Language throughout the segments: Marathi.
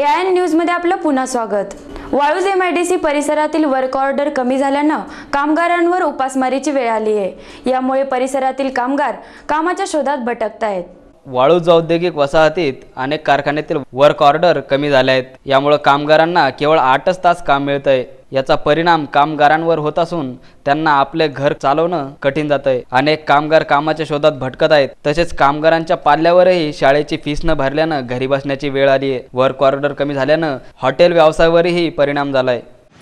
ए आय एन न्यूजमध्ये आपलं पुन्हा स्वागत. Waluj M I D C परिसरातील वर्क ऑर्डर कमी झाल्यानं कामगारांवर उपासमारीची वेळ आली आहे. यामुळे परिसरातील कामगार कामाच्या शोधात भटकत आहेत वाळूज औद्योगिक वसाहतीत अनेक कारखान्यातील वर्क ऑर्डर कमी झाल्या आहेत. यामुळं कामगारांना केवळ आठच तास काम मिळतंय. याचा परिणाम कामगारांवर होत असून त्यांना आपले घर चालवणं कठीण जातंय. अनेक कामगार कामाच्या शोधात भटकत आहेत. तसेच कामगारांच्या पाल्यावरही शाळेची फीस न भरल्यानं घरी बसण्याची वेळ आली आहे. वर्क ऑर्डर कमी झाल्यानं हॉटेल व्यवसायावरही परिणाम झालाय.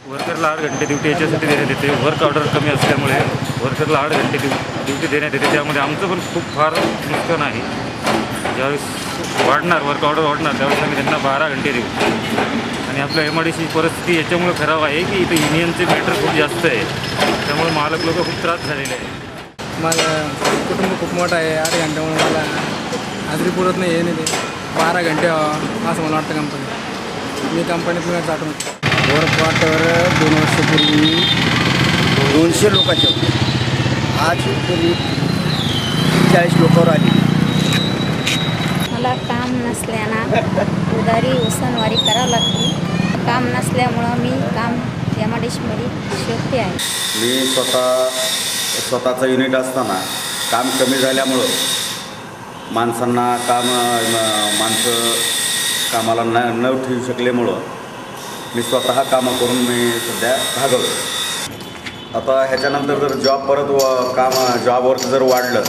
वर्करला आठ घंटे ड्युटी याच्यासाठी देण्यात येते. वर्क ऑर्डर कमी असल्यामुळे वर्करला आठ घंटे ड्युटी देण्यात येते. त्यामध्ये आमचं पण खूप फार नुकसान आहे. ज्यावेळेस वाढणार वर्क ऑर्डर वाढणार. त्यावेळेस आम्ही त्यांना बारा घंटे देऊ. आणि आपल्या एम आय डी सी परिस्थिती याच्यामुळे खराब आहे की इथं युनियनचे मॅटर खूप जास्त आहे. त्यामुळे मालक लोक खूप त्रास झालेले आहे माझं कुटुंब खूप मोठं आहे आठ घंट्यामुळे मला हाजरी पुरत नाही हे नाही ते. बारा घंटे असं मला वाटतं कंपनी मी कंपनीत मी चाटून वर्क वाटर दोन वर्षापूर्वी दोनशे लोकांचे होते आज पूर्वी चाळीस लोकांवर आली नसल्यानं उधारी उसनवारी करावं लागते. काम नसल्यामुळं मी काम एमआयडीसीमध्ये शोधते आहे. मी स्वतः स्वतःचं युनिट असताना काम कमी झाल्यामुळं माणसांना काम माणसं कामाला न न ठेवू शकल्यामुळं मी स्वतः कामं करून मी सध्या भागवतो आता ह्याच्यानंतर जर जॉब परत व काम जॉबवर जर वाढलं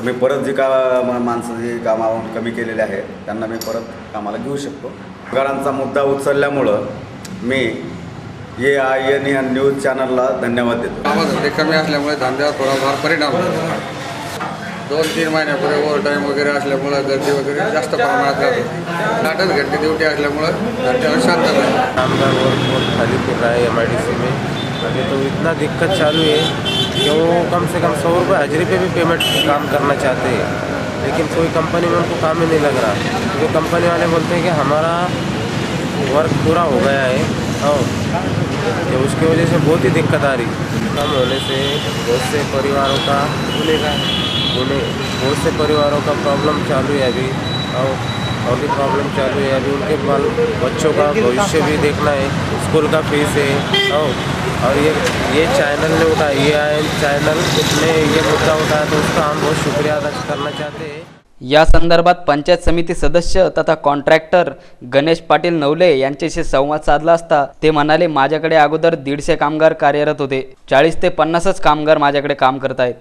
तर मी परत जी का माणसं जी कामावर कमी केलेले आहे त्यांना मी परत कामाला घेऊ शकतो. पगारांचा मुद्दा उचलल्यामुळं मी ए आय एन या न्यूज चॅनलला धन्यवाद देतो. कामधंदे कमी असल्यामुळे धंद्यावर थोडाफार परिणाम होतो. दोन तीन महिन्यापूर्वी ओव्हर टाईम वगैरे असल्यामुळं गर्दी वगैरे जास्त प्रमाणात राहते. आठच घंटे ड्युटी असल्यामुळं धंद्यावर शांतता आहे कामगार वर्क खाली फिर रहा है एम आई डी सी में अभी तो इतना दिक्कत चालू है कि वो कम से कम सौ रुपये हजरी पे भी पेमेंट काम करना चाहते हैं। लेकिन कोई कंपनी में उनको काम ही नहीं लग रहा। क्योंकि कंपनी वाले बोलते हैं कि हमारा वर्क पूरा हो गया है। और तो उसकी वजह से बहुत ही दिक्कत आ रही। कम होने से बहुत से परिवारों का खुलेगा उन्हें बहुत से परिवारों का प्रॉब्लम चालू है अभी। और और भी प्रॉब्लम चालू है। अभी उनके बाल बच्चों का भविष्य भी देखना है। स्कूल का फ़ीस है। और और ये ये चैनल ने उठाया ये चैनल ने ये मुद्दा उठाया तो उसका हम बहुत शुक्रिया अदा करना चाहते हैं। या संदर्भात पंचायत समिती सदस्य तथा कॉन्ट्रॅक्टर गणेश पाटील नवले यांच्याशी संवाद साधला असता ते म्हणाले माझ्याकडे अगोदर दीडशे कामगार कार्यरत होते. चाळीस ते पन्नासच कामगार माझ्याकडे काम करत आहेत